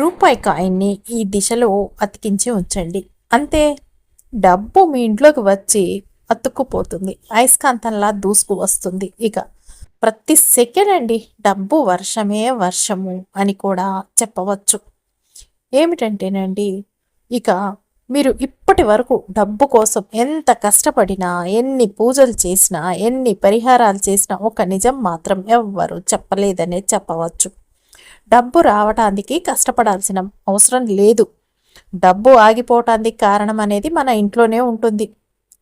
రూపాయి కాయిన్ని ఈ దిశలో అతికించి ఉంచండి. అంతే డబ్బు మీ ఇంట్లోకి వచ్చి అతుక్కుపోతుంది. అయస్కాంతంలా దూసుకు వస్తుంది. ఇక ప్రతి సెకండ్ అండి డబ్బు వర్షమే వర్షము అని కూడా చెప్పవచ్చు. ఏమిటంటేనండి ఇక మీరు ఇప్పటి వరకు డబ్బు కోసం ఎంత కష్టపడినా ఎన్ని పూజలు చేసినా ఎన్ని పరిహారాలు చేసినా ఒక నిజం మాత్రం ఎవ్వరు చెప్పలేదనే చెప్పవచ్చు. డబ్బు రావటానికి కష్టపడాల్సిన అవసరం లేదు. డబ్బు ఆగిపోవటానికి కారణం అనేది మన ఇంట్లోనే ఉంటుంది.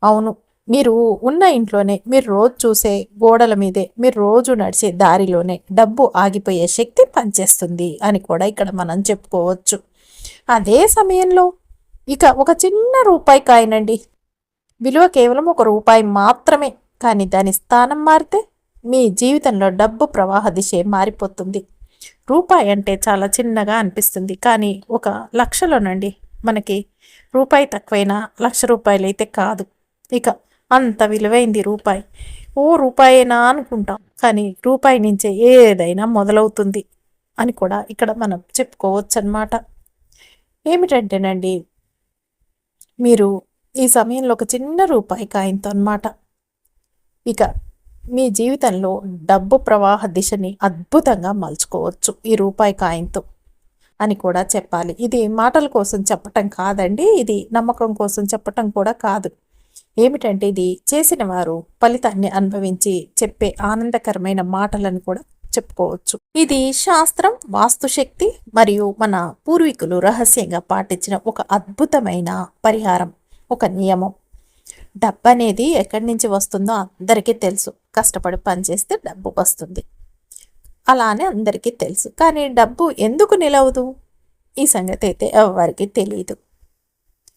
అవును మీరు ఉన్న ఇంట్లోనే మీరు రోజు చూసే గోడల మీదే మీరు రోజు నడిచే దారిలోనే డబ్బు ఆగిపోయే శక్తి పనిచేస్తుంది అని కూడా ఇక్కడ మనం చెప్పుకోవచ్చు. అదే సమయంలో ఇక ఒక చిన్న రూపాయి కాయనండి. విలువ కేవలం ఒక రూపాయి మాత్రమే కానీ దాని స్థానం మారితే మీ జీవితంలో డబ్బు ప్రవాహ దిశే మారిపోతుంది. రూపాయి అంటే చాలా చిన్నగా అనిపిస్తుంది. కానీ ఒక లక్షలోనండి. మనకి రూపాయి తక్కువైనా లక్ష రూపాయలు అయితే కాదు. ఇక అంత విలువైంది రూపాయి. ఓ రూపాయేనా అనుకుంటాం. కానీ రూపాయి నుంచే ఏదైనా మొదలవుతుంది అని కూడా ఇక్కడ మనం చెప్పుకోవచ్చు అనమాట ఏమిటంటేనండి మీరు ఈ సమయంలో ఒక చిన్న రూపాయి కాయంతో అనమాట ఇక మీ జీవితంలో డబ్బు ప్రవాహ దిశని అద్భుతంగా మలుచుకోవచ్చు ఈ రూపాయి కాయంతో అని కూడా చెప్పాలి. ఇది మాటల కోసం చెప్పటం కాదండి ఇది నమ్మకం కోసం చెప్పటం కూడా కాదు. ఏమిటంటే ఇది చేసిన వారు ఫలితాన్ని అనుభవించి చెప్పే ఆనందకరమైన మాటలను కూడా చెప్పుకోవచ్చు. ఇది శాస్త్రం వాస్తుశక్తి మరియు మన పూర్వీకులు రహస్యంగా పాటించిన ఒక అద్భుతమైన పరిహారం ఒక నియమం. డబ్బు అనేది ఎక్కడి నుంచి వస్తుందో అందరికీ తెలుసు. కష్టపడి పనిచేస్తే డబ్బు వస్తుంది. అలానే అందరికీ తెలుసు. కానీ డబ్బు ఎందుకు నిలవదు? ఈ సంగతి అయితే ఎవరికి తెలియదు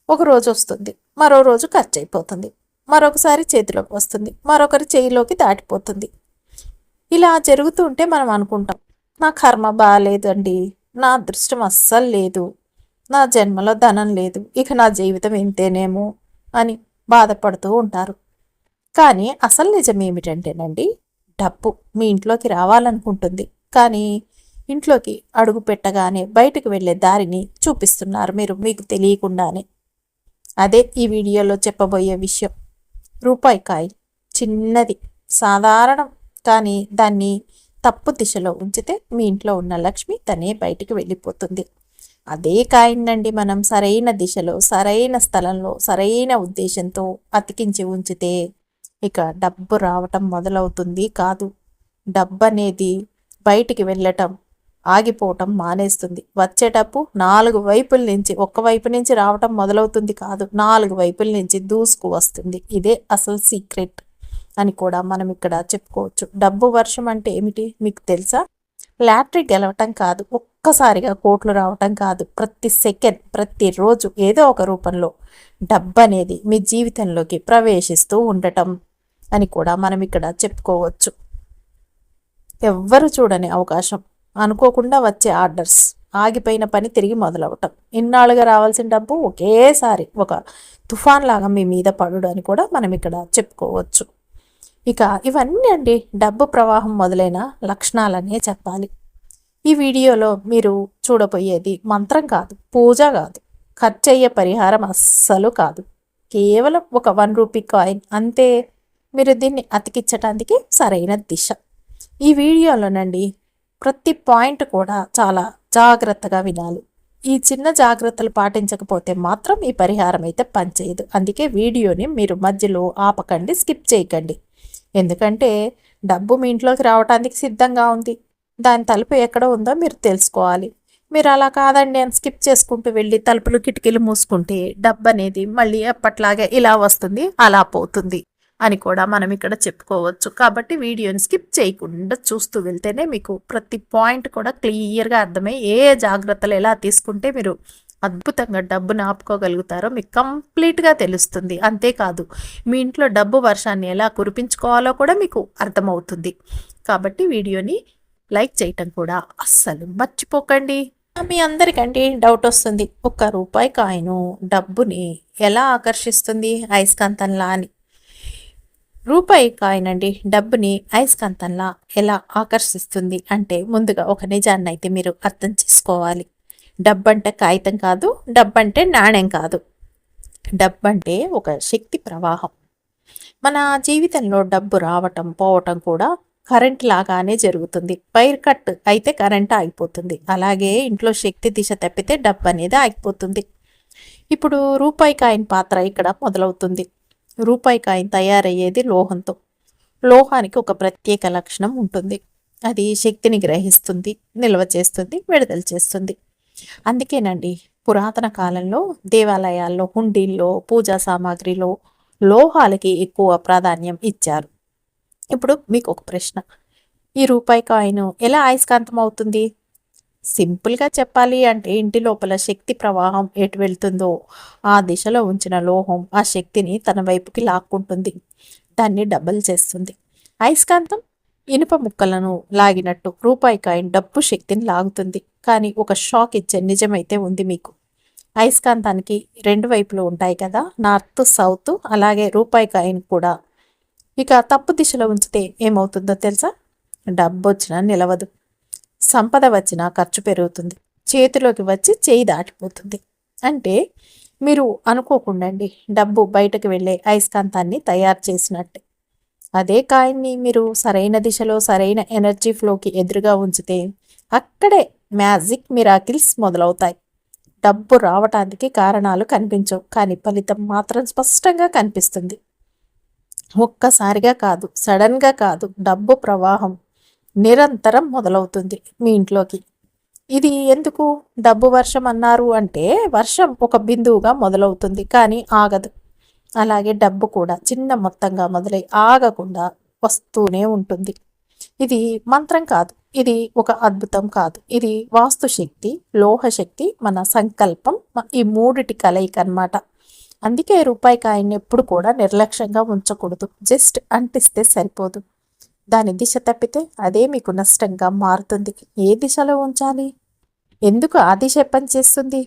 ఒక రోజు వస్తుంది. మరో రోజు ఖర్చు అయిపోతుంది మరొకసారి చేతిలోకి వస్తుంది. మరొకరి చేయిలోకి దాటిపోతుంది. ఇలా జరుగుతుంటే మనం అనుకుంటాం నా కర్మ బాగాలేదండి నా అదృష్టం అస్సలు లేదు. నా జన్మలో ధనం లేదు. ఇక నా జీవితం ఇంతేనేమో అని బాధపడుతూ ఉంటారు. కానీ అసలు నిజం ఏమిటంటేనండి డబ్బు మీ ఇంట్లోకి రావాలనుకుంటుంది. కానీ ఇంట్లోకి అడుగు పెట్టగానే బయటకు వెళ్ళే దారిని చూపిస్తున్నారు మీరు మీకు తెలియకుండానే. అదే ఈ వీడియోలో చెప్పబోయే విషయం. రూపాయి కాయ చిన్నది సాధారణం. కానీ దాన్ని తప్పు దిశలో ఉంచితే మీ ఇంట్లో ఉన్న లక్ష్మి తనే బయటికి వెళ్ళిపోతుంది. అదే కాయిందండి మనం సరైన దిశలో సరైన స్థలంలో సరైన ఉద్దేశంతో అతికించి ఉంచితే ఇక డబ్బు రావటం మొదలవుతుంది కాదు. డబ్బు అనేది బయటికి వెళ్ళటం ఆగిపోవటం మానేస్తుంది. వచ్చేటప్పు నాలుగు వైపుల నుంచి ఒక్క వైపు నుంచి రావటం మొదలవుతుంది కాదు నాలుగు వైపుల నుంచి దూసుకు వస్తుంది. ఇదే అసలు సీక్రెట్ అని కూడా మనం ఇక్కడ చెప్పుకోవచ్చు. డబ్బు వర్షం అంటే ఏమిటి? మీకు తెలుసా? లాటరీ గెలవటం కాదు. ఒక్కసారిగా కోట్లు రావటం కాదు. ప్రతి సెకండ్ ప్రతిరోజు ఏదో ఒక రూపంలో డబ్బు అనేది మీ జీవితంలోకి ప్రవేశిస్తూ ఉండటం అని కూడా మనం ఇక్కడ చెప్పుకోవచ్చు. ఎవ్వరు చూడని అవకాశం. అనుకోకుండా వచ్చే ఆర్డర్స్. ఆగిపోయిన పని తిరిగి మొదలవటం. ఇన్నాళ్ళుగా రావాల్సిన డబ్బు ఒకేసారి ఒక తుఫాన్ లాగా మీ మీద పడుడు అని కూడా మనం ఇక్కడ చెప్పుకోవచ్చు. ఇక ఇవన్నీ అండి డబ్బు ప్రవాహం మొదలైన లక్షణాలనే చెప్పాలి. ఈ వీడియోలో మీరు చూడబోయేది మంత్రం కాదు పూజ కాదు ఖర్చయ్యే పరిహారం అస్సలు కాదు. కేవలం ఒక వన్ రూపీ కాయిన్ అంతే. మీరు దీన్ని అతికించటానికి సరైన దిశ. ఈ వీడియోలోనండి ప్రతి పాయింట్ కూడా చాలా జాగ్రత్తగా వినాలి. ఈ చిన్న జాగ్రత్తలు పాటించకపోతే మాత్రం ఈ పరిహారం అయితే పనిచేయదు. అందుకే వీడియోని మీరు మధ్యలో ఆపకండి స్కిప్ చేయకండి. ఎందుకంటే డబ్బు మీ ఇంట్లోకి రావడానికి సిద్ధంగా ఉంది. దాని తలుపు ఎక్కడ ఉందో మీరు తెలుసుకోవాలి. మీరు అలా కాదండి అని స్కిప్ చేసుకుంటూ వెళ్ళి తలుపులు కిటికీలు మూసుకుంటే డబ్బు అనేది మళ్ళీ ఎప్పట్లాగే ఇలా వస్తుంది అలా పోతుంది అని కూడా మనం ఇక్కడ చెప్పుకోవచ్చు. కాబట్టి వీడియోని స్కిప్ చేయకుండా చూస్తూ వెళ్తేనే మీకు ప్రతి పాయింట్ కూడా క్లియర్గా అర్థమై ఏ జాగ్రత్తలు ఎలా తీసుకుంటే మీరు అద్భుతంగా డబ్బును ఆపుకోగలుగుతారో మీకు కంప్లీట్గా తెలుస్తుంది. అంతేకాదు మీ ఇంట్లో డబ్బు వర్షాన్ని ఎలా కురిపించుకోవాలో కూడా మీకు అర్థమవుతుంది. కాబట్టి వీడియోని లైక్ చేయటం కూడా అస్సలు మర్చిపోకండి. మీ అందరికంటే డౌట్ వస్తుంది ఒక్క రూపాయి కాయను డబ్బుని ఎలా ఆకర్షిస్తుంది? అయస్కాంతంలా అని. రూపాయి కాయనండి డబ్బుని అయస్కాంతంలా ఎలా ఆకర్షిస్తుంది? అంటే ముందుగా ఒక నిజాన్ని అయితే మీరు అర్థం చేసుకోవాలి. డబ్బంటే కాగితం కాదు డబ్బంటే నాణ్యం కాదు. డబ్బంటే ఒక శక్తి ప్రవాహం. మన జీవితంలో డబ్బు రావటం పోవటం కూడా కరెంట్ లాగానే జరుగుతుంది. వైర్ కట్ అయితే కరెంట్ ఆగిపోతుంది. అలాగే ఇంట్లో శక్తి దిశ తప్పితే డబ్బు అనేది ఆగిపోతుంది. ఇప్పుడు రూపాయి కాయిన్ పాత్ర ఇక్కడ మొదలవుతుంది. రూపాయి కాయిన్ తయారయ్యేది లోహంతో. లోహానికి ఒక ప్రత్యేక లక్షణం ఉంటుంది. అది శక్తిని గ్రహిస్తుంది నిల్వ చేస్తుంది విడుదల చేస్తుంది. అందుకేనండి పురాతన కాలంలో దేవాలయాల్లో హుండీల్లో పూజా సామాగ్రిలో లోహాలకి ఎక్కువ ప్రాధాన్యం ఇచ్చారు. ఇప్పుడు మీకు ఒక ప్రశ్న. ఈ రూపాయి కాయిన్ ఎలా అయస్కాంతం అవుతుంది? సింపుల్గా చెప్పాలి అంటే ఇంటి లోపల శక్తి ప్రవాహం ఎటు వెళ్తుందో ఆ దిశలో ఉంచిన లోహం ఆ శక్తిని తన వైపుకి లాక్కుంటుంది. దాన్ని డబల్ చేస్తుంది. అయస్కాంతం ఇనుప ముక్కలను లాగినట్టు రూపాయి కాయిన్ డబ్బు శక్తిని లాగుతుంది. కానీ ఒక షాక్ ఇచ్చే నిజమైతే ఉంది మీకు. అయస్కాంతానికి రెండు వైపులు ఉంటాయి కదా నార్త్ సౌత్ అలాగే రూపాయి కాయిన్ కూడా. ఇక తప్పు దిశలో ఉంచితే ఏమవుతుందో తెలుసా? డబ్బు వచ్చినా నిలవదు. సంపద వచ్చినా ఖర్చు పెరుగుతుంది. చేతిలోకి వచ్చి చేయి దాటిపోతుంది. అంటే మీరు అనుకోకుండండి డబ్బు బయటకు వెళ్ళే అయస్కాంతాన్ని తయారు చేసినట్టే. అదే కాయిన్ని మీరు సరైన దిశలో సరైన ఎనర్జీ ఫ్లోకి ఎదురుగా ఉంచితే అక్కడే మ్యాజిక్ మిరాకిల్స్ మొదలవుతాయి. డబ్బు రావటానికి కారణాలు కనిపించవు కానీ ఫలితం మాత్రం స్పష్టంగా కనిపిస్తుంది. ఒక్కసారిగా కాదు సడన్గా కాదు డబ్బు ప్రవాహం నిరంతరం మొదలవుతుంది మీ ఇంట్లోకి. ఇది ఎందుకు? డబ్బు వర్షం అన్నారు అంటే వర్షం ఒక బిందువుగా మొదలవుతుంది కానీ ఆగదు. అలాగే డబ్బు కూడా చిన్న మొత్తంగా మొదలై ఆగకుండా వస్తూనే ఉంటుంది. ఇది మంత్రం కాదు. ఇది ఒక అద్భుతం కాదు. ఇది వాస్తుశక్తి లోహశక్తి మన సంకల్పం ఈ మూడిటి కలయిక అనమాట అందుకే రూపాయి కాయన్ని ఎప్పుడు కూడా నిర్లక్ష్యంగా ఉంచకూడదు. జస్ట్ అంటిస్తే సరిపోదు. దాని దిశ తప్పితే అదే మీకు నష్టంగా మారుతుంది. ఏ దిశలో ఉంచాలి? ఎందుకు ఆ దిశ పనిచేస్తుంది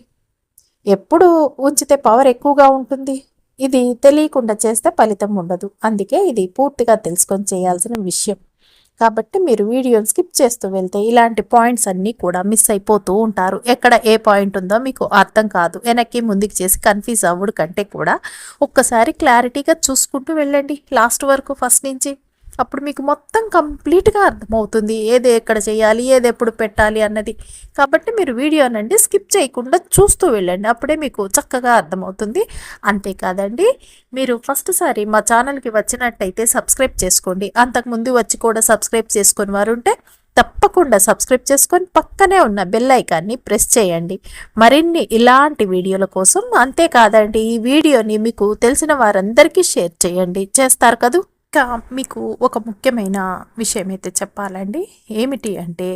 ఎప్పుడు ఉంచితే పవర్ ఎక్కువగా ఉంటుంది. ఇది తెలియకుండా చేస్తే ఫలితం ఉండదు. అందుకే ఇది పూర్తిగా తెలుసుకొని చేయాల్సిన విషయం. కాబట్టి మీరు వీడియోని స్కిప్ చేస్తూ వెళ్తే ఇలాంటి పాయింట్స్ అన్నీ కూడా మిస్ అయిపోతూ ఉంటారు. ఎక్కడ ఏ పాయింట్ ఉందో మీకు అర్థం కాదు. వెనక్కి ముందుకు చేసి కన్ఫ్యూజ్ అవ్వడు కంటే కూడా ఒక్కసారి క్లారిటీగా చూసుకుంటూ వెళ్ళండి. లాస్ట్ వరకు ఫస్ట్ నుంచి. అప్పుడు మీకు మొత్తం కంప్లీట్గా అర్థమవుతుంది. ఏది ఎక్కడ చేయాలి ఏది ఎప్పుడు పెట్టాలి అన్నది. కాబట్టి మీరు వీడియోనండి స్కిప్ చేయకుండా చూస్తూ వెళ్ళండి. అప్పుడే మీకు చక్కగా అర్థమవుతుంది. అంతేకాదండి మీరు ఫస్ట్ సారి మా ఛానల్కి వచ్చినట్టయితే సబ్స్క్రైబ్ చేసుకోండి. అంతకుముందు వచ్చి కూడా సబ్స్క్రైబ్ చేసుకుని వారు ఉంటే తప్పకుండా సబ్స్క్రైబ్ చేసుకొని పక్కనే ఉన్న బెల్ ఐకాన్ని ప్రెస్ చేయండి. మరిన్ని ఇలాంటి వీడియోల కోసం అంతేకాదండి ఈ వీడియోని మీకు తెలిసిన వారందరికీ షేర్ చేయండి. చేస్తారు కదూ? ఇంకా మీకు ఒక ముఖ్యమైన విషయం అయితే చెప్పాలండి. ఏమిటి అంటే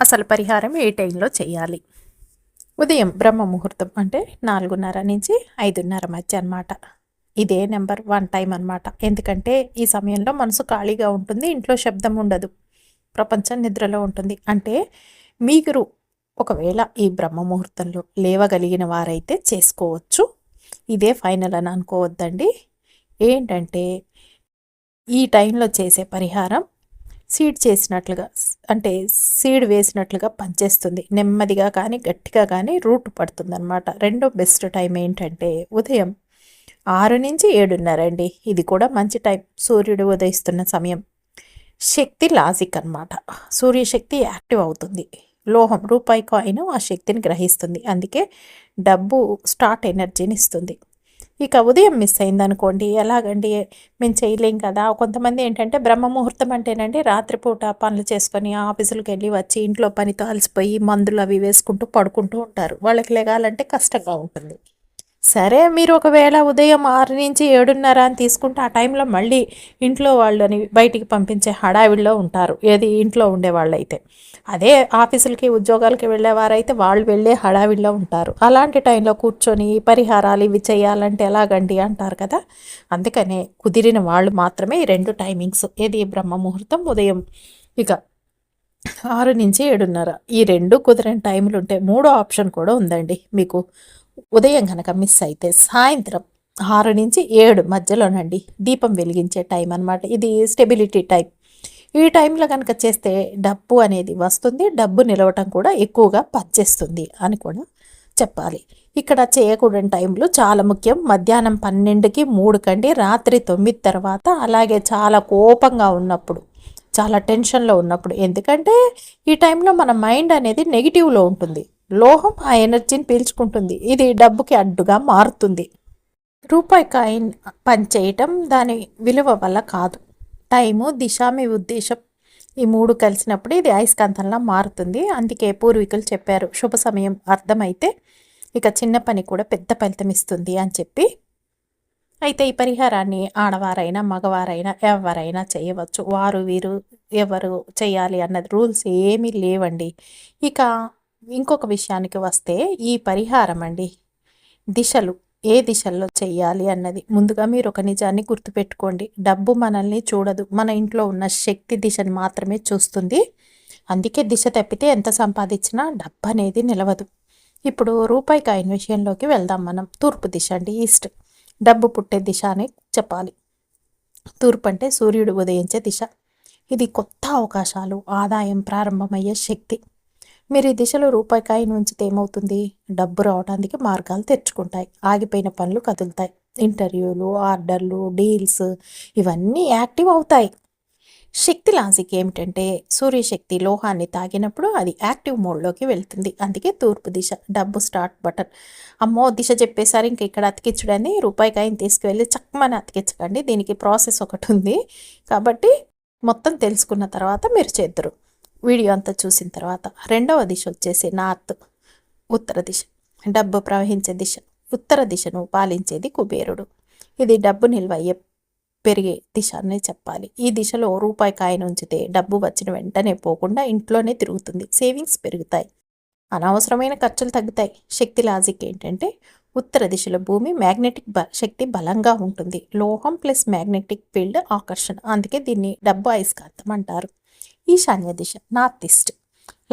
అసలు పరిహారం ఏ టైంలో చేయాలి? ఉదయం బ్రహ్మ ముహూర్తం అంటే నాలుగున్నర నుంచి ఐదున్నర మధ్య అనమాట ఇదే నెంబర్ వన్ టైం అనమాట ఎందుకంటే ఈ సమయంలో మనసు ఖాళీగా ఉంటుంది ఇంట్లో శబ్దం ఉండదు ప్రపంచం నిద్రలో ఉంటుంది. అంటే మీరు ఒకవేళ ఈ బ్రహ్మ ముహూర్తంలో లేవగలిగిన వారైతే చేసుకోవచ్చు. ఇదే ఫైనల్ అని అనుకోవద్దండి. ఏంటంటే ఈ టైంలో చేసే పరిహారం సీడ్ చేసినట్లుగా అంటే సీడ్ వేసినట్లుగా పనిచేస్తుంది. నెమ్మదిగా కానీ గట్టిగా కానీ రూట్ పడుతుందన్నమాట. రెండో బెస్ట్ టైం ఏంటంటే ఉదయం ఆరు నుంచి ఏడున్నర అండి. ఇది కూడా మంచి టైం. సూర్యుడు ఉదయిస్తున్న సమయం. శక్తి లాజిక్ అనమాట సూర్యశక్తి యాక్టివ్ అవుతుంది. లోహం రూపాయి కాయిన్ ఆ శక్తిని గ్రహిస్తుంది. అందుకే డబ్బు స్టార్ట్ ఎనర్జీని ఇస్తుంది. ఇక ఉదయం మిస్ అయింది అనుకోండి ఎలాగండి? మేము చేయలేం కదా. కొంతమంది ఏంటంటే బ్రహ్మ ముహూర్తం అంటేనండి రాత్రిపూట పనులు చేసుకొని ఆఫీసులకు వెళ్ళి వచ్చి ఇంట్లో పనితో అలసిపోయి మందులు అవి వేసుకుంటూ పడుకుంటూ ఉంటారు. వాళ్ళకి లేగాలంటే కష్టంగా ఉంటుంది. సరే మీరు ఒకవేళ ఉదయం ఆరు నుంచి ఏడున్నర అని తీసుకుంటే ఆ టైంలో మళ్ళీ ఇంట్లో వాళ్ళని బయటికి పంపించే హడావిడిలో ఉంటారు. ఏది? ఇంట్లో ఉండేవాళ్ళైతే. అదే ఆఫీసులకి ఉద్యోగాలకి వెళ్ళేవారైతే వాళ్ళు వెళ్ళే హడావిడిలో ఉంటారు. అలాంటి టైంలో కూర్చొని పరిహారాలు ఇవి చేయాలంటే ఎలాగండి అంటారు కదా? అందుకనే కుదిరిన వాళ్ళు మాత్రమే ఈ రెండు టైమింగ్స్. ఏది? బ్రహ్మ ముహూర్తం ఉదయం ఇక ఆరు నుంచి ఏడున్నర. ఈ రెండు కుదిరిన టైంలు ఉంటే మూడో ఆప్షన్ కూడా ఉందండి మీకు. ఉదయం కనుక మిస్ అయితే సాయంత్రం ఆరు నుంచి ఏడు మధ్యలోనండి దీపం వెలిగించే టైం అనమాట ఇది స్టెబిలిటీ టైం ఈ టైంలో కనుక చేస్తే డబ్బు అనేది వస్తుంది డబ్బు నిలవటం కూడా ఎక్కువగా పనిచేస్తుంది అని కూడా చెప్పాలి. ఇక్కడ చేయకూడని టైంలో చాలా ముఖ్యం. మధ్యాహ్నం పన్నెండుకి మూడు కండి రాత్రి తొమ్మిది తర్వాత అలాగే చాలా కోపంగా ఉన్నప్పుడు చాలా టెన్షన్లో ఉన్నప్పుడు. ఎందుకంటే ఈ టైంలో మన మైండ్ అనేది నెగిటివ్లో ఉంటుంది. లోహం ఆ ఎనర్జీని పీల్చుకుంటుంది. ఇది డబ్బుకి అడ్డుగా మారుతుంది. రూపాయి కాయిన్ పనిచేయటం దాని విలువ వల్ల కాదు. టైము దిశ మీ ఉద్దేశం ఈ మూడు కలిసినప్పుడు ఇది అయస్కాంతంలా మారుతుంది. అందుకే పూర్వీకులు చెప్పారు శుభ సమయం అర్థమైతే ఇక చిన్న పని కూడా పెద్ద ఫలితం ఇస్తుంది అని చెప్పి. అయితే ఈ పరిహారాన్ని ఆడవారైనా మగవారైనా ఎవరైనా చేయవచ్చు. వారు వీరు ఎవరు చేయాలి అన్నది రూల్స్ ఏమీ లేవండి. ఇక ఇంకొక విషయానికి వస్తే ఈ పరిహారం అండి. దిశలు ఏ దిశల్లో చేయాలి అన్నది. ముందుగా మీరు ఒక నిజాన్ని గుర్తుపెట్టుకోండి. డబ్బు మనల్ని చూడదు. మన ఇంట్లో ఉన్న శక్తి దిశని మాత్రమే చూస్తుంది. అందుకే దిశ తప్పితే ఎంత సంపాదించినా డబ్బు అనేది నిలవదు. ఇప్పుడు రూపాయి కాయిన్ విషయంలోకి వెళ్దాం మనం. తూర్పు దిశ అండి ఈస్ట్. డబ్బు పుట్టే దిశ అని చెప్పాలి. తూర్పు అంటే సూర్యుడు ఉదయించే దిశ. ఇది కొత్త అవకాశాలు ఆదాయం ప్రారంభమయ్యే శక్తి. మీరు ఈ దిశలో రూపాయి కాయిన్ ఉంచితే ఏమవుతుంది? డబ్బు రావడానికి మార్గాలు తెచ్చుకుంటాయి ఆగిపోయిన పనులు కదులుతాయి. ఇంటర్వ్యూలు ఆర్డర్లు డీల్స్ ఇవన్నీ యాక్టివ్ అవుతాయి. శక్తి లాజిక్ ఏమిటంటే సూర్యశక్తి లోహాన్ని తాగినప్పుడు అది యాక్టివ్ మోడ్లోకి వెళ్తుంది. అందుకే తూర్పు దిశ డబ్బు స్టార్ట్ బటన్. అమ్మో దిశ చెప్పేసారి ఇంక ఇక్కడ అతికించడని రూపాయి కాయిన్ తీసుకువెళ్ళి చక్కమని అతికించకండి. దీనికి ప్రాసెస్ ఒకటి ఉంది. కాబట్టి మొత్తం తెలుసుకున్న తర్వాత మీరు చేద్దరు. వీడియో అంతా చూసిన తర్వాత రెండవ దిశ వచ్చేసి నార్త్ ఉత్తర దిశ. డబ్బు ప్రవహించే దిశ ఉత్తర దిశను పాలించేది కుబేరుడు. ఇది డబ్బు నిల్వ అయ్యే పెరిగే దిశ అనే చెప్పాలి. ఈ దిశలో రూపాయి కాయను ఉంచితే డబ్బు వచ్చిన వెంటనే పోకుండా ఇంట్లోనే తిరుగుతుంది. సేవింగ్స్ పెరుగుతాయి. అనవసరమైన ఖర్చులు తగ్గుతాయి. శక్తి లాజిక్ ఏంటంటే ఉత్తర దిశలో భూమి మ్యాగ్నెటిక్ బ శక్తి బలంగా ఉంటుంది. లోహం ప్లస్ మ్యాగ్నెటిక్ ఫీల్డ్ ఆకర్షణ. అందుకే దీన్ని డబ్బు అయస్కాంతం అంటారు. ఈశాన్య దిశ నార్త్ ఈస్ట్.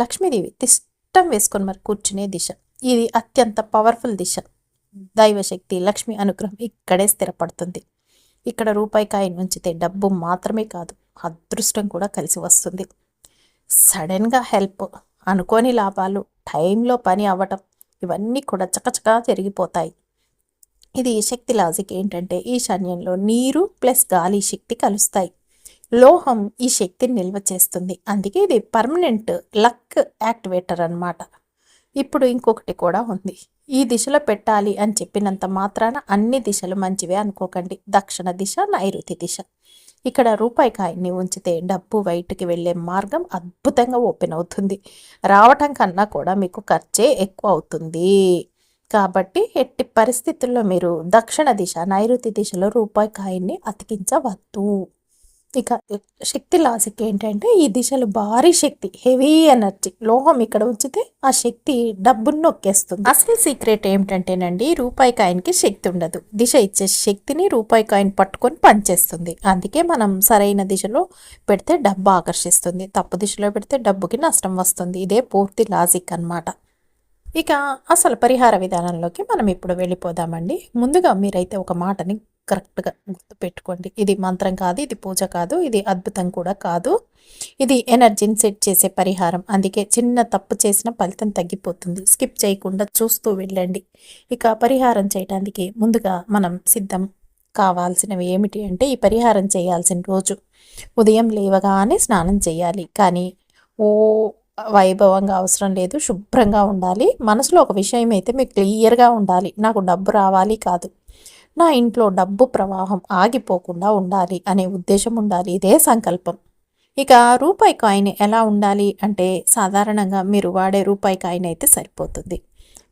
లక్ష్మీదేవి తిష్టం వేసుకొని మరి కూర్చునే దిశ. ఇది అత్యంత పవర్ఫుల్ దిశ. దైవశక్తి లక్ష్మి అనుగ్రహం ఇక్కడే స్థిరపడుతుంది. ఇక్కడ రూపాయి కాయిన్ ఉంచితే డబ్బు మాత్రమే కాదు అదృష్టం కూడా కలిసి వస్తుంది. సడన్గా హెల్ప్ అనుకోని లాభాలు టైంలో పని అవ్వటం ఇవన్నీ కూడా చకచకా జరిగిపోతాయి. ఇది శక్తి లాజిక్ ఏంటంటే ఈశాన్యంలో నీరు ప్లస్ గాలి శక్తి కలుస్తాయి. లోహం ఈ శక్తిని నిల్వ చేస్తుంది. అందుకే ఇది పర్మనెంట్ లక్ యాక్టివేటర్ అనమాట ఇప్పుడు ఇంకొకటి కూడా ఉంది. ఈ దిశలో పెట్టాలి అని చెప్పినంత మాత్రాన అన్ని దిశలు మంచివే అనుకోకండి. దక్షిణ దిశ నైరుతి దిశ. ఇక్కడ రూపాయి కాయన్ని ఉంచితే డబ్బు బయటికి వెళ్ళే మార్గం అద్భుతంగా ఓపెన్ అవుతుంది. రావటం కన్నా కూడా మీకు ఖర్చే ఎక్కువ అవుతుంది. కాబట్టి ఎట్టి పరిస్థితుల్లో మీరు దక్షిణ దిశ నైరుతి దిశలో రూపాయి కాయన్ని అతికించవద్దు. ఇక శక్తి లాజిక్ ఏంటంటే ఈ దిశలు భారీ శక్తి హెవీ ఎనర్జీ లోహం ఇక్కడ ఉంచితే ఆ శక్తి డబ్బును నొక్కేస్తుంది. అసలు సీక్రెట్ ఏమిటంటేనండి రూపాయి కాయిన్కి శక్తి ఉండదు. దిశ ఇచ్చే శక్తిని రూపాయి కాయిన్ పట్టుకొని పనిచేస్తుంది. అందుకే మనం సరైన దిశలో పెడితే డబ్బు ఆకర్షిస్తుంది. తప్పు దిశలో పెడితే డబ్బుకి నష్టం వస్తుంది. ఇదే పూర్తి లాజిక్ అనమాట ఇక అసలు పరిహార విధానంలోకి మనం ఇప్పుడు వెళ్ళిపోదామండి. ముందుగా మీరైతే ఒక మాటని కరెక్ట్గా గుర్తుపెట్టుకోండి. ఇది మంత్రం కాదు ఇది పూజ కాదు ఇది అద్భుతం కూడా కాదు. ఇది ఎనర్జీని సెట్ చేసే పరిహారం. అందుకే చిన్న తప్పు చేసిన ఫలితం తగ్గిపోతుంది. స్కిప్ చేయకుండా చూస్తూ వెళ్ళండి. ఇక పరిహారం చేయడానికి ముందుగా మనం సిద్ధం కావాల్సినవి ఏమిటి అంటే ఈ పరిహారం చేయాల్సిన రోజు ఉదయం లేవగానే స్నానం చేయాలి. కానీ ఓ వైభవంగా అవసరం లేదు శుభ్రంగా ఉండాలి. మనసులో ఒక విషయం అయితే మీకు క్లియర్గా ఉండాలి. నాకు డబ్బు రావాలి కాదు. నా ఇంట్లో డబ్బు ప్రవాహం ఆగిపోకుండా ఉండాలి అనే ఉద్దేశం ఉండాలి. ఇదే సంకల్పం. ఇక రూపాయి కాయిన్ ఎలా ఉండాలి అంటే సాధారణంగా మీరు వాడే రూపాయి కాయిన్ అయితే సరిపోతుంది.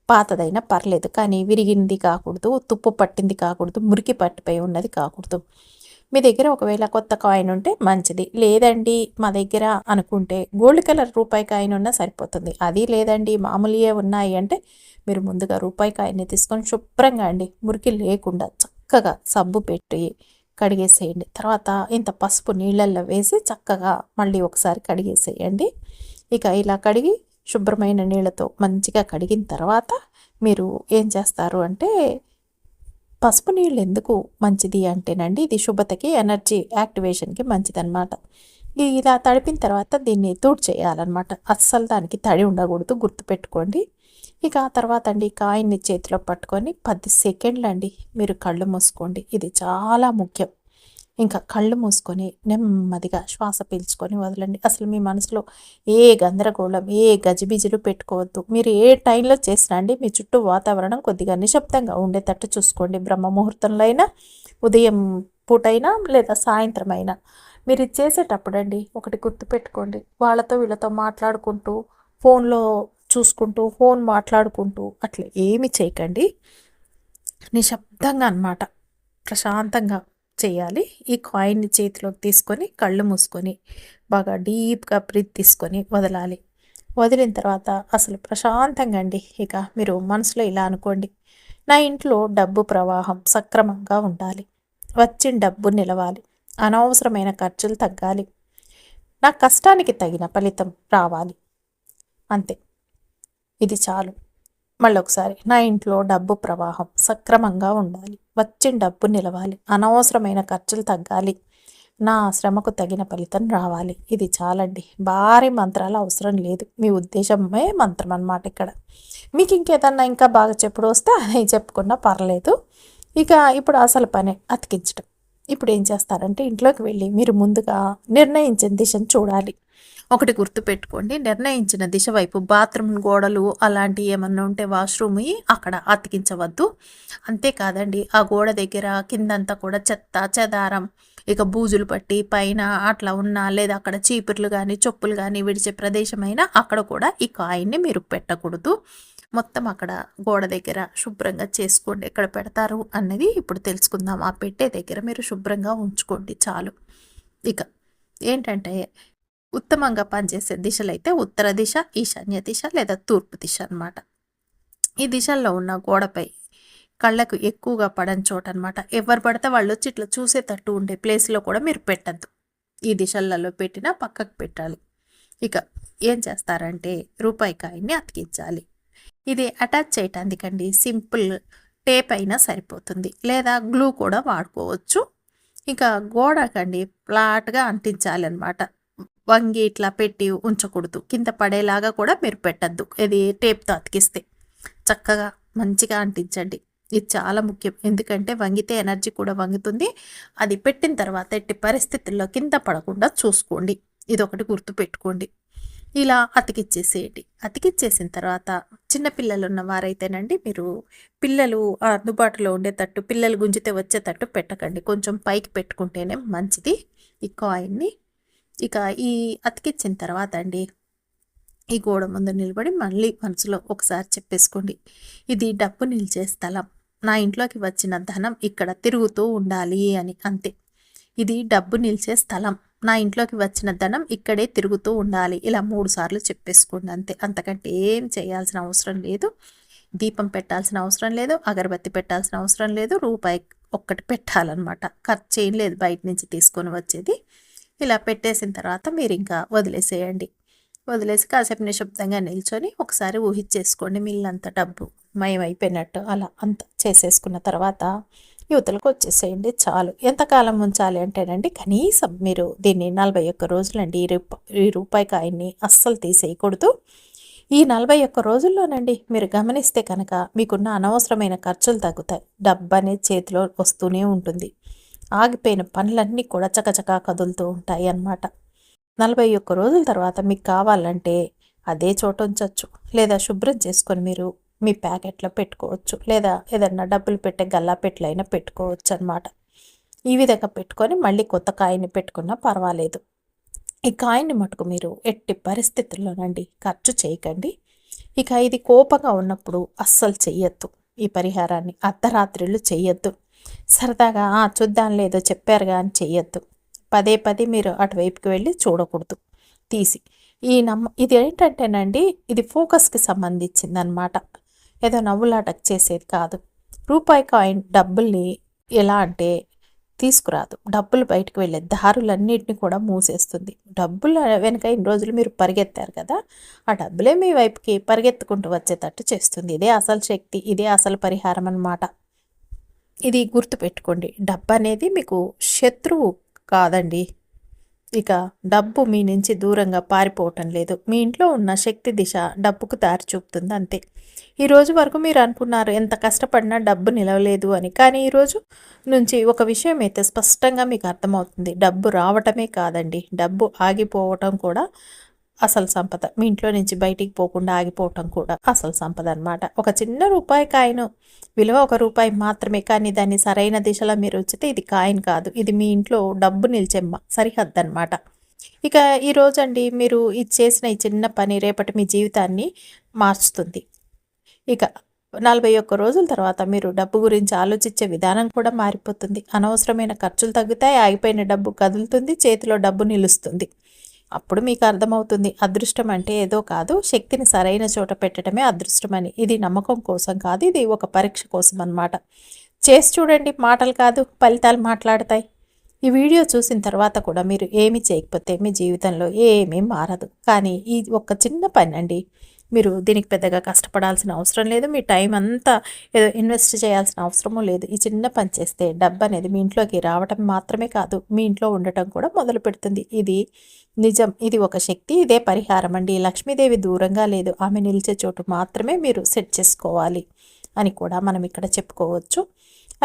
పాతదైనా పర్లేదు కానీ విరిగింది కాకూడదు తుప్పు పట్టింది కాకూడదు మురికి పట్టిపోయి ఉన్నది కాకూడదు. మీ దగ్గర ఒకవేళ కొత్త కాయిన్ ఉంటే మంచిది. లేదండి మా దగ్గర అనుకుంటే గోల్డ్ కలర్ రూపాయి కాయిన్ ఉన్నా సరిపోతుంది. అది లేదండి మామూలుయే ఉన్నాయి అంటే మీరు ముందుగా రూపాయి కాయిన్ని తీసుకొని శుభ్రంగా అండి. మురికి లేకుండా చక్కగా సబ్బు పెట్టి కడిగేసేయండి. తర్వాత ఇంత పసుపు నీళ్ళల్లో వేసి చక్కగా మళ్ళీ ఒకసారి కడిగేసేయండి. ఇక ఇలా కడిగి శుభ్రమైన నీళ్ళతో మంచిగా కడిగిన తర్వాత మీరు ఏం చేస్తారు అంటే పసుపు నీళ్ళు ఎందుకు మంచిది అంటేనండి ఇది శుభతకి ఎనర్జీ యాక్టివేషన్కి మంచిదన్నమాట. ఈ ఇలా తడిపిన తర్వాత దీన్ని తూడు చేయాలన్నమాట. అస్సలు దానికి తడి ఉండకూడదు గుర్తుపెట్టుకోండి. ఇక ఆ తర్వాత అండి కాయిన్ని చేతిలో పట్టుకొని పది సెకండ్లు అండి మీరు కళ్ళు మూసుకోండి. ఇది చాలా ముఖ్యం. ఇంకా కళ్ళు మూసుకొని నెమ్మదిగా శ్వాస పీల్చుకొని వదలండి. అసలు మీ మనసులో ఏ గందరగోళం ఏ గజిబిజిలు పెట్టుకోవద్దు. మీరు ఏ టైంలో చేసినా అండి మీ చుట్టూ వాతావరణం కొద్దిగా నిశ్శబ్దంగా ఉండేటట్టు చూసుకోండి. బ్రహ్మ ముహూర్తంలో అయినా ఉదయం పూటైనా లేదా సాయంత్రం అయినా మీరు ఇది చేసేటప్పుడండి ఒకటి ఒకటి గుర్తుపెట్టుకోండి వాళ్ళతో వీళ్ళతో మాట్లాడుకుంటూ ఫోన్లో చూసుకుంటూ ఫోన్ మాట్లాడుకుంటూ అట్లా ఏమి చేయకండి. నిశ్శబ్దంగా అనమాట ప్రశాంతంగా చేయాలి. ఈ కాయిన్ని చేతిలోకి తీసుకొని కళ్ళు మూసుకొని బాగా డీప్గా బ్రీత్ తీసుకొని వదలాలి. వదిలిన తర్వాత అసలు ప్రశాంతంగా అండి. ఇక మీరు మనసులో ఇలా అనుకోండి. నా ఇంట్లో డబ్బు ప్రవాహం సక్రమంగా ఉండాలి. వచ్చిన డబ్బు నిలవాలి. అనవసరమైన ఖర్చులు తగ్గాలి. నా కష్టానికి తగిన ఫలితం రావాలి. అంతే. ఇది చాలు. మళ్ళొకసారి నా ఇంట్లో డబ్బు ప్రవాహం సక్రమంగా ఉండాలి. వచ్చిన డబ్బు నిలవాలి. అనవసరమైన ఖర్చులు తగ్గాలి. నా శ్రమకు తగిన ఫలితం రావాలి. ఇది చాలండి. భారీ మంత్రాలు అవసరం లేదు. మీ ఉద్దేశమే మంత్రం అన్నమాట ఇక్కడ. మీకు ఇంకేదన్నా ఇంకా బాగా చెప్పుడు వస్తే అదే చెప్పుకున్నా పర్లేదు. ఇక ఇప్పుడు అసలు పనే అతికించడం ఇప్పుడు ఏం చేస్తారంటే ఇంట్లోకి వెళ్ళి మీరు ముందుగా నిర్ణయించిన దిశను చూడాలి. ఒకటి గుర్తుపెట్టుకోండి. నిర్ణయించిన దిశ వైపు బాత్రూమ్ గోడలు అలాంటివి ఏమన్నా ఉంటే వాష్రూమ్ అక్కడ అతికించవద్దు. అంతేకాదండి ఆ గోడ దగ్గర కిందంతా కూడా చెత్త చెదారం ఇక బూజులు పట్టి పైన అట్లా ఉన్నా లేదా అక్కడ చీపుర్లు కానీ చొప్పులు కానీ విడిచే ప్రదేశమైనా అక్కడ కూడా ఈ కాయిన్ని మీరు పెట్టకూడదు. మొత్తం అక్కడ గోడ దగ్గర శుభ్రంగా చేసుకోండి. ఎక్కడ పెడతారు అన్నది ఇప్పుడు తెలుసుకుందాం. ఆ పెట్టే దగ్గర మీరు శుభ్రంగా ఉంచుకోండి చాలు. ఇక ఏంటంటే ఉత్తమంగా పనిచేసే దిశలు అయితే ఉత్తర దిశ ఈశాన్య దిశ లేదా తూర్పు దిశ అనమాట ఈ దిశల్లో ఉన్న గోడపై కళ్ళకు ఎక్కువగా పడని చోట అనమాట ఎవరు పడితే వాళ్ళు వచ్చి ఇట్లా చూసేటట్టు ఉండే ప్లేస్లో కూడా మీరు పెట్టద్దు. ఈ దిశలలో పెట్టినా పక్కకు పెట్టాలి. ఇక ఏం చేస్తారంటే రూపాయి కాయని అతికించాలి. ఇది అటాచ్ చేయటానికండి సింపుల్ టేప్ అయినా సరిపోతుంది. లేదా గ్లూ కూడా వాడుకోవచ్చు. ఇంకా గోడకండి ఫ్లాట్గా అంటించాలి అనమాట వంగి ఇట్లా పెట్టి ఉంచకూడదు. కింద పడేలాగా కూడా మీరు పెట్టద్దు. ఇది టేప్తో అతికిస్తే. చక్కగా మంచిగా అంటించండి. ఇది చాలా ముఖ్యం. ఎందుకంటే వంగితే ఎనర్జీ కూడా వంగుతుంది. అది పెట్టిన తర్వాత ఎట్టి పరిస్థితుల్లో కింద పడకుండా చూసుకోండి. ఇది ఒకటి గుర్తు పెట్టుకోండి. ఇలా అతికిచ్చేసేయండి. అతికిచ్చేసిన తర్వాత చిన్నపిల్లలు ఉన్న వారైతేనండి మీరు పిల్లలు అందుబాటులో ఉండేటట్టు పిల్లలు గుంజితే వచ్చేటట్టు పెట్టకండి. కొంచెం పైకి పెట్టుకుంటేనే మంచిది. ఈ కాయిన్ని ఇక ఈ అతికిచ్చిన తర్వాత అండి ఈ గోడ ముందు నిలబడి మళ్ళీ మనసులో ఒకసారి చెప్పేసుకోండి. ఇది డబ్బు నిలిచే స్థలం. నా ఇంట్లోకి వచ్చిన ధనం ఇక్కడ తిరుగుతూ ఉండాలి అని అంతే. ఇది డబ్బు నిలిచే స్థలం. నా ఇంట్లోకి వచ్చిన ధనం ఇక్కడే తిరుగుతూ ఉండాలి. ఇలా మూడు సార్లు చెప్పేసుకోండి అంతే. అంతకంటే ఏం చేయాల్సిన అవసరం లేదు. దీపం పెట్టాల్సిన అవసరం లేదు. అగరబత్తి పెట్టాల్సిన అవసరం లేదు. రూపాయి ఒక్కటి పెట్టాలన్నమాట. ఖర్చు ఏం లేదు బయట నుంచి తీసుకొని వచ్చేది. ఇలా పెట్టేసిన తర్వాత మీరు ఇంకా వదిలేసేయండి. వదిలేసి కాసేపు నిశ్శబ్దంగా నిల్చొని ఒకసారి ఊహించేసుకోండి మిల్లంత డబ్బు మయమైపోయినట్టు అలా అంత చేసేసుకున్న తర్వాత యువతలకు వచ్చేసేయండి చాలు. ఎంతకాలం ఉంచాలి అంటేనండి కనీసం మీరు దీన్ని నలభై ఒక్క రోజులండి ఈ రూప ఈ రూపాయి కాయన్ని అస్సలు తీసేయకూడదు. ఈ నలభై ఒక్క రోజుల్లోనండి మీరు గమనిస్తే కనుక మీకున్న అనవసరమైన ఖర్చులు తగ్గుతాయి. డబ్బు అనేది చేతిలో వస్తూనే ఉంటుంది. ఆగిపోయిన పనులన్నీ కూడా చకచకా కదులుతూ ఉంటాయి అన్నమాట. నలభై ఒక్క రోజుల తర్వాత మీకు కావాలంటే అదే చోట ఉంచవచ్చు లేదా శుభ్రం చేసుకొని మీరు మీ ప్యాకెట్లో పెట్టుకోవచ్చు. లేదా ఏదన్నా డబ్బులు పెట్టే గల్లా అయినా పెట్టుకోవచ్చు అనమాట ఈ విధంగా పెట్టుకొని మళ్ళీ కొత్త కాయని పెట్టుకున్నా పర్వాలేదు. ఈ కాయని మటుకు మీరు ఎట్టి పరిస్థితుల్లోనండి ఖర్చు చేయకండి. ఇక ఇది కోపంగా ఉన్నప్పుడు అస్సలు చెయ్యొద్దు. ఈ పరిహారాన్ని అర్ధరాత్రిళ్ళు చెయ్యొద్దు. సరదాగా చూద్దాం లేదో చెప్పారుగా అని చెయ్యొద్దు. పదే పదే మీరు అటువైపుకి వెళ్ళి చూడకూడదు. తీసి. ఈ నమ్మ ఇది ఏంటంటేనండి ఇది ఫోకస్కి సంబంధించింది అనమాట ఏదో నవ్వులాటకు చేసేది కాదు. రూపాయి కాయిన్ డబ్బుల్ని ఎలా అంటే తీసుకురాదు. డబ్బులు బయటకు వెళ్ళే దారులన్నింటినీ కూడా మూసేస్తుంది. డబ్బులు వెనక ఇన్ని రోజులు మీరు పరిగెత్తారు కదా ఆ డబ్బులే మీ వైపుకి పరిగెత్తుకుంటూ వచ్చేటట్టు చేస్తుంది. ఇదే అసలు శక్తి ఇదే అసలు పరిహారం అన్నమాట. ఇది గుర్తుపెట్టుకోండి. డబ్బు అనేది మీకు శత్రువు కాదండి. ఇక డబ్బు మీ నుంచి దూరంగా పారిపోవటం లేదు. మీ ఇంట్లో ఉన్న శక్తి దిశ డబ్బుకు దారి చూపుతుంది అంతే. ఈరోజు వరకు మీరు అనుకున్నారు ఎంత కష్టపడినా డబ్బు నిలవలేదు అని. కానీ ఈరోజు నుంచి ఒక విషయం అయితే స్పష్టంగా మీకు అర్థమవుతుంది. డబ్బు రావటమే కాదండి. డబ్బు ఆగిపోవటం కూడా అసలు సంపద. మీ ఇంట్లో నుంచి బయటికి పోకుండా ఆగిపోవటం కూడా అసలు సంపద అనమాట ఒక చిన్న రూపాయి కాయిన్ విలువ ఒక రూపాయి మాత్రమే కానీ దాన్ని సరైన దిశలో మీరు వచ్చితే ఇది కాయిన్ కాదు. ఇది మీ ఇంట్లో డబ్బు నిలిచే సరిహద్దు అనమాట ఇక ఈరోజు అండి మీరు ఇది చేసిన ఈ చిన్న పని రేపటి మీ జీవితాన్ని మార్చుతుంది. ఇక నలభై ఒక్క రోజుల తర్వాత మీరు డబ్బు గురించి ఆలోచించే విధానం కూడా మారిపోతుంది. అనవసరమైన ఖర్చులు తగ్గుతాయి ఆగిపోయిన డబ్బు కదులుతుంది చేతిలో డబ్బు నిలుస్తుంది. అప్పుడు మీకు అర్థమవుతుంది. అదృష్టం అంటే ఏదో కాదు. శక్తిని సరైన చోట పెట్టడమే అదృష్టమని ఇది నమ్మకం కోసం కాదు. ఇది ఒక పరీక్ష కోసం అనమాట చేసి చూడండి. మాటలు కాదు. ఫలితాలు మాట్లాడతాయి. ఈ వీడియో చూసిన తర్వాత కూడా మీరు ఏమి చేయకపోతే మీ జీవితంలో ఏమీ మారదు. కానీ ఈ ఒక చిన్న పని అండి మీరు దీనికి పెద్దగా కష్టపడాల్సిన అవసరం లేదు. మీ టైం అంతా ఏదో ఇన్వెస్ట్ చేయాల్సిన అవసరమూ లేదు. ఈ చిన్న పని చేస్తే డబ్బు అనేది మీ ఇంట్లోకి రావటం మాత్రమే కాదు మీ ఇంట్లో ఉండటం కూడా మొదలు పెడుతుంది. ఇది నిజం. ఇది ఒక శక్తి ఇదే పరిహారం అండి. లక్ష్మీదేవి దూరంగా లేదు. ఆమె నిలిచే చోటు మాత్రమే మీరు సెట్ చేసుకోవాలి అని కూడా మనం ఇక్కడ చెప్పుకోవచ్చు.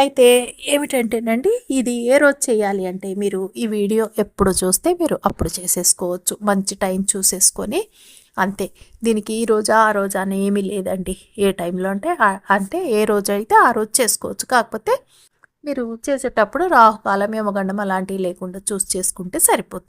అయితే ఏమిటంటేనండి ఇది ఏ రోజు చేయాలి అంటే మీరు ఈ వీడియో ఎప్పుడు చూస్తే మీరు అప్పుడు చేసేసుకోవచ్చు. మంచి టైం చూసేసుకొని అంతే. దీనికి ఈ రోజా ఆ రోజా అని ఏమీ లేదండి. ఏ టైంలో అంటే అంటే ఏ రోజు అయితే ఆ రోజు చేసుకోవచ్చు. కాకపోతే మీరు చేసేటప్పుడు రాహుకాలం యమగండం అలాంటివి లేకుండా చూసి చేసుకుంటే సరిపోతుంది.